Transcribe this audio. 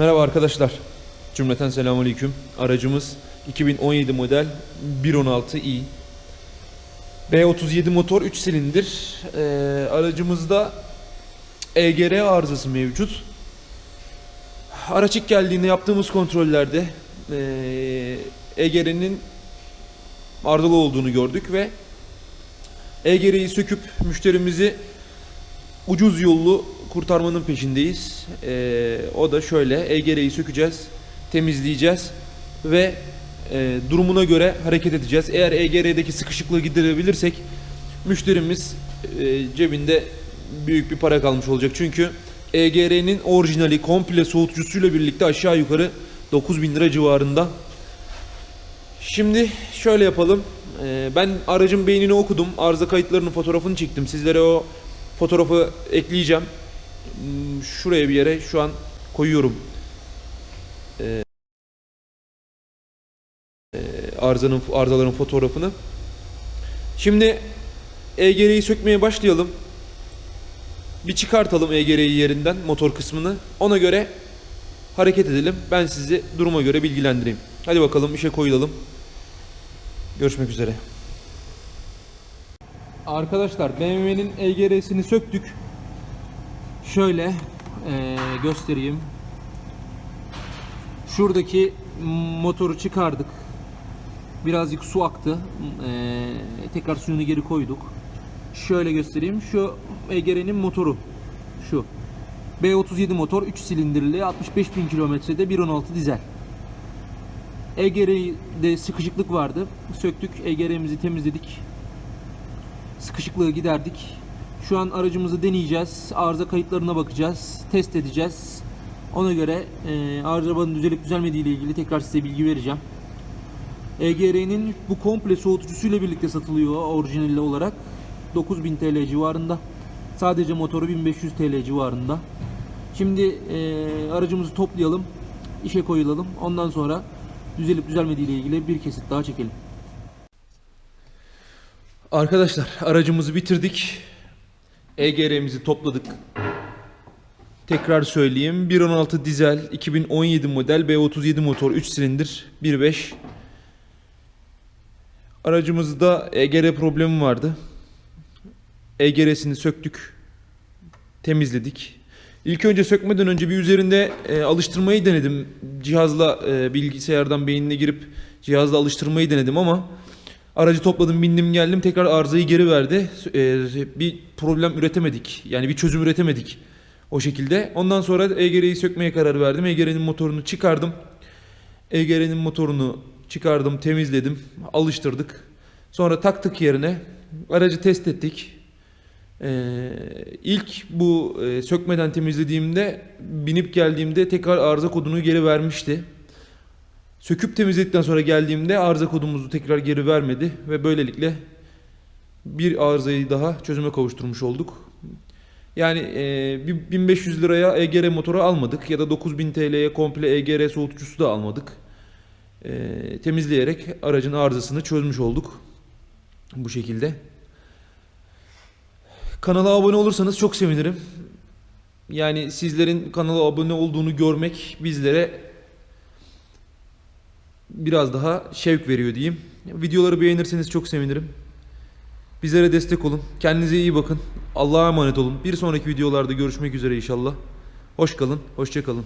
Merhaba arkadaşlar. Cümleten selamünaleyküm. Aracımız 2017 model 116i. B37 motor 3 silindir. Ee, aracımızda EGR arızası mevcut. Araç ilk geldiğinde yaptığımız kontrollerde ee, EGR'nin arızalı olduğunu gördük ve EGR'yi söküp müşterimizi ucuz yollu kurtarmanın peşindeyiz. Ee, o da şöyle EGR'yi sökeceğiz, temizleyeceğiz ve e, durumuna göre hareket edeceğiz. Eğer EGR'deki sıkışıklığı giderebilirsek müşterimiz e, cebinde büyük bir para kalmış olacak. Çünkü EGR'nin orijinali komple soğutucusuyla birlikte aşağı yukarı 9000 lira civarında. Şimdi şöyle yapalım. Ee, ben aracın beynini okudum. Arıza kayıtlarının fotoğrafını çektim. Sizlere o fotoğrafı ekleyeceğim. Şuraya bir yere şu an koyuyorum. Ee, arızanın arızaların fotoğrafını. Şimdi EGR'yi sökmeye başlayalım. Bir çıkartalım EGR'yi yerinden motor kısmını. Ona göre hareket edelim. Ben sizi duruma göre bilgilendireyim. Hadi bakalım işe koyulalım. Görüşmek üzere. Arkadaşlar BMW'nin EGR'sini söktük. Şöyle eee, göstereyim. Şuradaki motoru çıkardık. Birazcık su aktı. Eee, tekrar suyunu geri koyduk. Şöyle göstereyim. Şu EGR'nin motoru. Şu. B37 motor 3 silindirli 65 bin kilometrede 1.16 dizel. EGR'de sıkışıklık vardı. Söktük. EGR'mizi temizledik. Sıkışıklığı giderdik. Şu an aracımızı deneyeceğiz. Arıza kayıtlarına bakacağız. Test edeceğiz. Ona göre e, arabanın düzelip düzelmediği ile ilgili tekrar size bilgi vereceğim. EGR'nin bu komple soğutucusuyla birlikte satılıyor orijinali olarak. 9000 TL civarında. Sadece motoru 1500 TL civarında. Şimdi e, aracımızı toplayalım, işe koyulalım. Ondan sonra düzelip düzelmediği ile ilgili bir kesit daha çekelim. Arkadaşlar aracımızı bitirdik. EGR'mizi topladık. Tekrar söyleyeyim. 1.16 dizel 2017 model B37 motor 3 silindir 1.5. Aracımızda EGR problemi vardı. EGR'sini söktük. Temizledik. İlk önce sökmeden önce bir üzerinde e, alıştırmayı denedim. Cihazla e, bilgisayardan beynine girip cihazla alıştırmayı denedim ama aracı topladım, bindim, geldim tekrar arızayı geri verdi. E, bir problem üretemedik. Yani bir çözüm üretemedik o şekilde. Ondan sonra EGR'yi sökmeye karar verdim. EGR'nin motorunu çıkardım. EGR'nin motorunu çıkardım, temizledim, alıştırdık. Sonra taktık yerine. Aracı test ettik. Ee, ilk bu e, sökmeden temizlediğimde binip geldiğimde tekrar arıza kodunu geri vermişti. Söküp temizledikten sonra geldiğimde arıza kodumuzu tekrar geri vermedi ve böylelikle bir arızayı daha çözüme kavuşturmuş olduk. Yani e, bir 1500 liraya EGR motoru almadık ya da 9000 TL'ye komple EGR soğutucusu da almadık. E, temizleyerek aracın arızasını çözmüş olduk. Bu şekilde. Kanala abone olursanız çok sevinirim. Yani sizlerin kanala abone olduğunu görmek bizlere biraz daha şevk veriyor diyeyim. Videoları beğenirseniz çok sevinirim. Bizlere destek olun. Kendinize iyi bakın. Allah'a emanet olun. Bir sonraki videolarda görüşmek üzere inşallah. Hoş kalın, hoşça kalın.